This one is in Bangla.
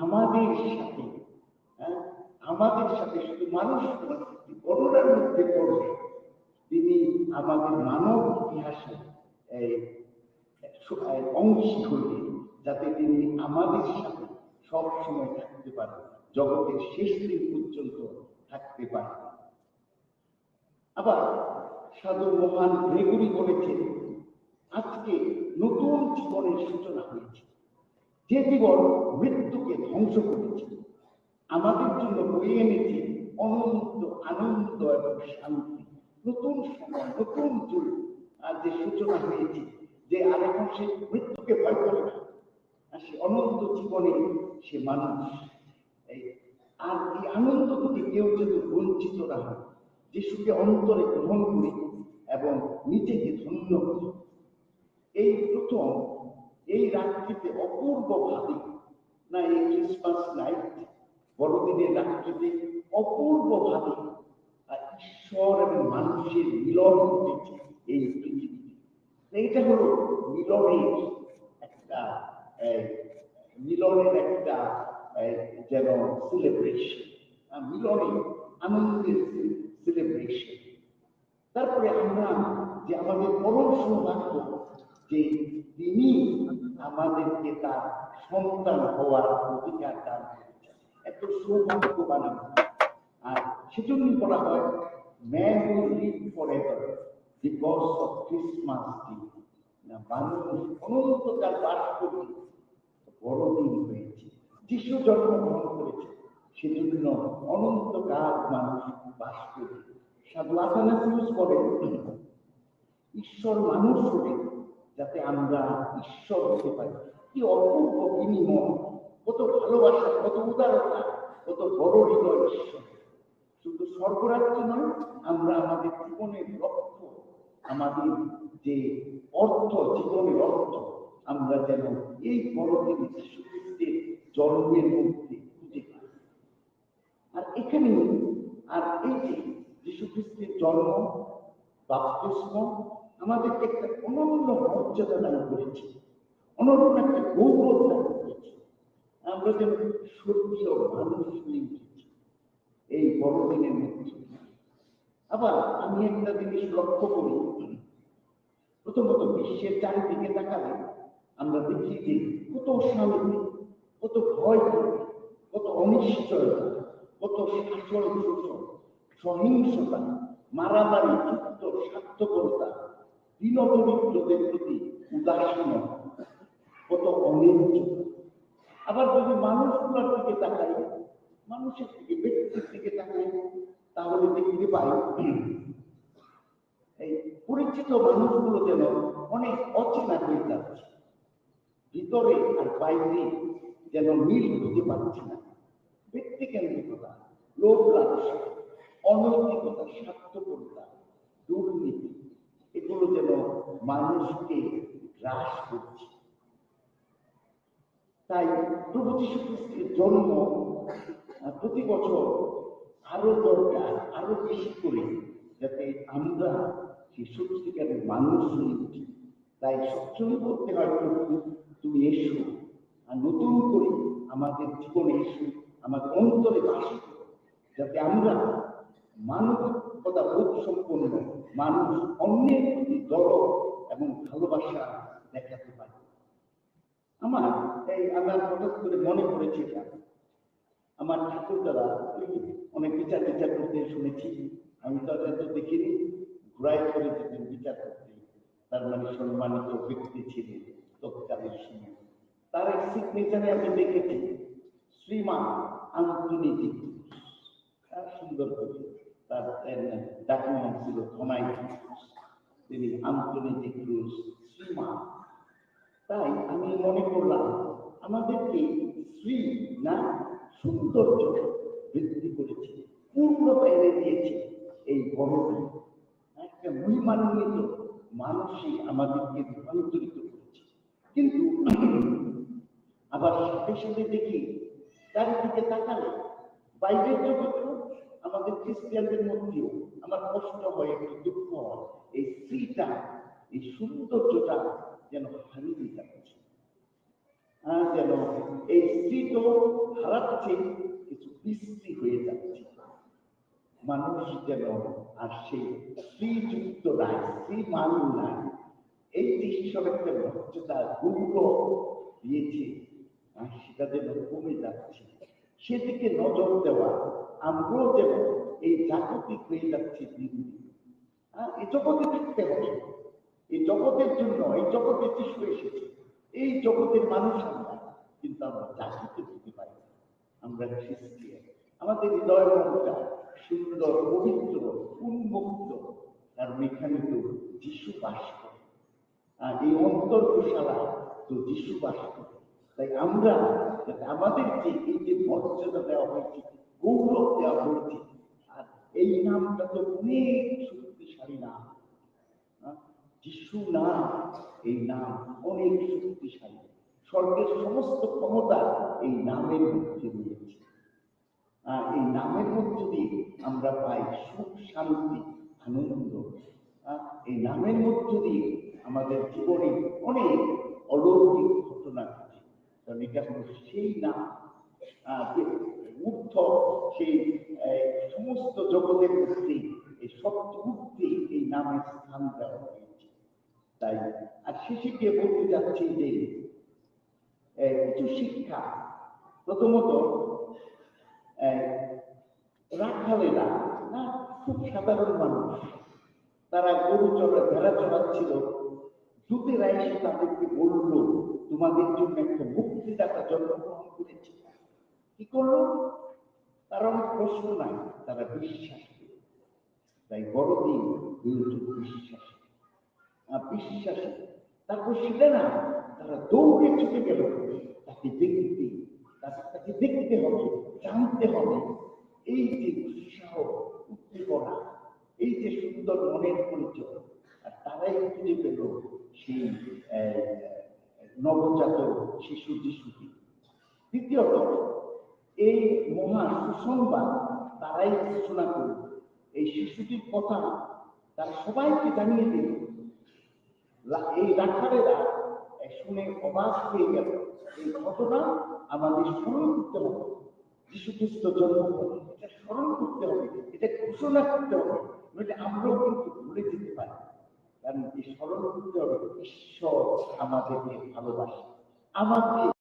আমাদের সাথে হ্যাঁ, আমাদের সাথে শুধু মানুষ করোনার মধ্যে পড়বে তিনি আমাদের মানব ইতিহাসে অংশী হইলেন যাতে তিনি আমাদের সাথে সব সময় থাকতে পারেন জগতের শেষ দিন পর্যন্ত থাকতে পারেন। আবার সাধু মহান গ্রেগরি বলেছেন আজকে নতুন জীবনের সূচনা যে জীবন মৃত্যুকে ধ্বংস করেছে, আমাদের জন্য বয়ে এনেছে অনন্ত আনন্দ এবং শান্তি। নতুন সময়, নতুন যুগ। আর যে সূচনা হয়েছে যে আর এখন সে মৃত্যুকে ভয় করে না, আর সে অনন্ত জীবনে সে মানুষ। আর এই আনন্দ থেকে কেউ যদি বঞ্চিত না হয়। যিশুকে অন্তরে গ্রহণ করি এবং নিজেকে ধন্য করি। এই প্রথম এই রাত্রিতে অপূর্ব ভাবে, না এই ক্রিসমাস নাইট বড়দিনের রাত্রিতে অপূর্ব ভাবে ঈশ্বর এবং মানুষের মিলন ঘটেছে এই পৃথিবীতে। এইটা হলো মিলনের একটা মিলনের একটা যেন সেলিব্রেশন মিলনে আনন্দের সেলিব্রেশন তারপরে আমরা যে আমাদের পরম সৌভাগ্য যে তিনি আমাদেরকে তার সন্তান হওয়ার অধিকার দান এত সৌভাগ্যবান। আর সেজন্য বলা হয় ম্যান অফ ক্রিসমাস ডে না মানুষ অনন্তকাল বাস বড়দিন হয়েছে, যিশু জন্মগ্রহণ করেছে, সেজন্য অনন্তকাল মানুষ বাস সাধু আথানাসিউস বলেন, ঈশ্বর মানুষ যাতে আমরা ঈশ্বর হতে পারি। কি অপূর্ব বিনিময়, কত ভালোবাসা, কত উদারতা, কত বড় হৃদয় ঈশ্বর। শুধু স্বর্গরাজ্য নয়, আমরা আমাদের জীবনের লক্ষ্য আমাদের যে অর্থ, জীবনের অর্থ, আমরা যেন এই বড়দিন খ্রিস্টের জন্মের মধ্যে খুঁজে পাই। আর এখানে, আর এই যে যীশু খ্রিস্টের জন্ম বাপ্তিস্ম আমাদেরকে একটা অনন্য মর্যাদা দান করেছে। অনন্য একটা গৌরব দান করেছে। আমরা যেন স্বর্গীয় মানুষ হয়ে উঠেছি। এই বড়দিনের মধ্যে। আবার আমি একটা জিনিস লক্ষ্য করি। প্রথমত বিশ্বের চারিদিকে তাকালে আমরা দেখি যে কত শান্তি, কত ভয়, কত অনিশ্চয়তা, কত শাসন শোষণ সহিংসতা, মারামারি, যুদ্ধ, স্বার্থপরতা দীনদরিদ্রদের প্রতি উদাসীনতা কত অনিশ্চয়তা আবার যদি মানুষগুলোর দিকে তাকাই, মানুষের দিকে, ব্যক্তির দিকে তাকাই, তাহলে দেখতে পাই, এই পরিচিত মানুষগুলো যেন অনেক অচেনা হয়ে যাচ্ছে। ভিতরে আর বাইরে যেন মিল খুঁজে পাচ্ছি না। ব্যক্তি কেন্দ্রিকতা লোভ লালসা অনৈতিকতা, স্বার্থপরতা, দুর্নীতি এগুলো যেন মানুষকে গ্রাস করছে। তাই প্রভু যীশু খ্রিস্টের জন্ম প্রতি বছর আরও দরকার, আরও বেশি করে যাতে আমরা সেই সত্যিকারের মানুষ হয়ে উঠি। তাই সবসময় বলতে হয় প্রভু, তুমি এসো, আর নতুন করে আমাদের জীবনে এসো, আমাদের অন্তরে বাস যাতে আমরা মানবিকতা বোধ সম্পন্ন মানুষ অন্যের প্রতি দরদ এবং ভালোবাসা দেখাতে পারে। আমার এই আমার হঠাৎ করে মনে পড়েছে এটা। আমার ঠাকুর দ্বারা অনেক বিচার বিচার করতে শুনেছি। আমি তো এত দেখিনি। ঘুরাই করে যেতেন বিচার করতে। তার মানে সম্মানিত ব্যক্তি ছিলেন তৎকালীন সময় তার এক সিগনেচারে আমি দেখেছি। শ্রীমান আন্তনি সুন্দর করে। তার ডাকি ছিল ধনাই তিনি আন্তনি ক্রুজ, শ্রীমান। তাই আমি মনে করলাম, আমাদেরকে শ্রী না সৌন্দর্য বৃদ্ধি করেছে, পূর্ণতা এনে দিয়েছে এই বড়দিন একটা মহিমান্বিত মানুষই আমাদেরকে রূপান্তরিত করেছে। কিন্তু আবার সাথে সাথে দেখি, চারিদিকে তাকালে বাইরের জগতেও আমাদের খ্রিস্টিয়ানদের মধ্যেও আমার কষ্ট হয়, একটু দুঃখ হয়। এই স্ত্রীটা, এই সৌন্দর্যটা যেন হারিয়ে যাচ্ছে। আর যেন এই স্ত্রী তো হারাচ্ছে, কিছু বিশ্রী হয়ে যাচ্ছে। মানুষ যেন আর সেই শ্রীযুক্ত নাই শ্রীমান নাই। এই যে একটা মর্যাদা গৌরব দিয়েছে। আর সেটা যেন কমে যাচ্ছে। সেদিকে নজর দেওয়া আমরাও যেন এই জাগতিক হয়ে যাচ্ছে দিন হ্যাঁ, এই জগতে থাকতে হবে। এই জগতের জন্য এই জগতে যিশু এসেছে এই জগতের মানুষ আমরা কিন্তু আমরা জাগতিক হতে পারি আমরা খ্রিস্টিয়ান। আমাদের হৃদয় মনটা সুন্দর পবিত্র উন্মুক্ত। কারণ এখানে তো যিশু বাস করে। আর এই অন্তর্গোশালা তো যিশু বাস করে। তাই আমরা যাতে আমাদেরকে এই যে মর্যাদা দেওয়া হয়েছে গৌরব দেওয়া হয়েছে আর এই নামটা তো অনেক শক্তিশালী নাম? যিশু নাম, এই নাম অনেক শক্তিশালী। স্বর্গের সমস্ত ক্ষমতা এই নামের মধ্যে রয়েছে। আর এই নামের মধ্যে দিয়ে আমরা পাই সুখ, শান্তি, আনন্দ। এই নামের মধ্য দিয়ে আমাদের জীবনে অনেক অলৌকিক ঘটনা ঘটে। কারণ এটা হলো সেই নাম সেই সমস্ত জগতের এই এই নামের স্থান দেওয়া হয়েছে। তাই আর বলতে যাচ্ছি যে কিছু শিক্ষা। প্রথমত রাখালেরা না, খুব সাধারণ মানুষ। তারা গরু ভেড়া চড়াচ্ছিল। এসে তাদেরকে বলল, তোমাদের জন্য একটা মুক্তিদাতা জন্মগ্রহণ করেছে। কি করল? তার প্রশ্ন নাই, তারা বিশ্বাস তাই বড়দিন হয়েছে বিশ্বাস। বিশ্বাস তারপর সেটা না, তারা দৌড়ে ছুটে গেল। তাকে দেখতে তাকে দেখতে হবে, জানতে হবে। এই যে উৎসাহ উদ্দীপনা এই যে সুন্দর মনের পরিচয়, আর তারাই খুঁজে পেল সেই নবজাতক শিশু যিশুকে। দ্বিতীয়ত এই মহা সুসংবাদ তারাই ঘোষণা করল এই শিশুটির কথা তারা সবাইকে জানিয়ে দিল এই রাখারেরা শুনে অবাক হয়ে গেল। এই ঘটনা আমাদের স্মরণ করতে হবে। যীশু খ্রিস্ট জন্মগ্রহণ এটা স্মরণ করতে হবে। এটা ঘোষণা করতে হবে। নইলে আমরাও কিন্তু ভুলে যেতে পারি। কারণ এই স্মরণ করতে হবে, ঈশ্বর আমাদেরকে ভালোবাসে। আমাকে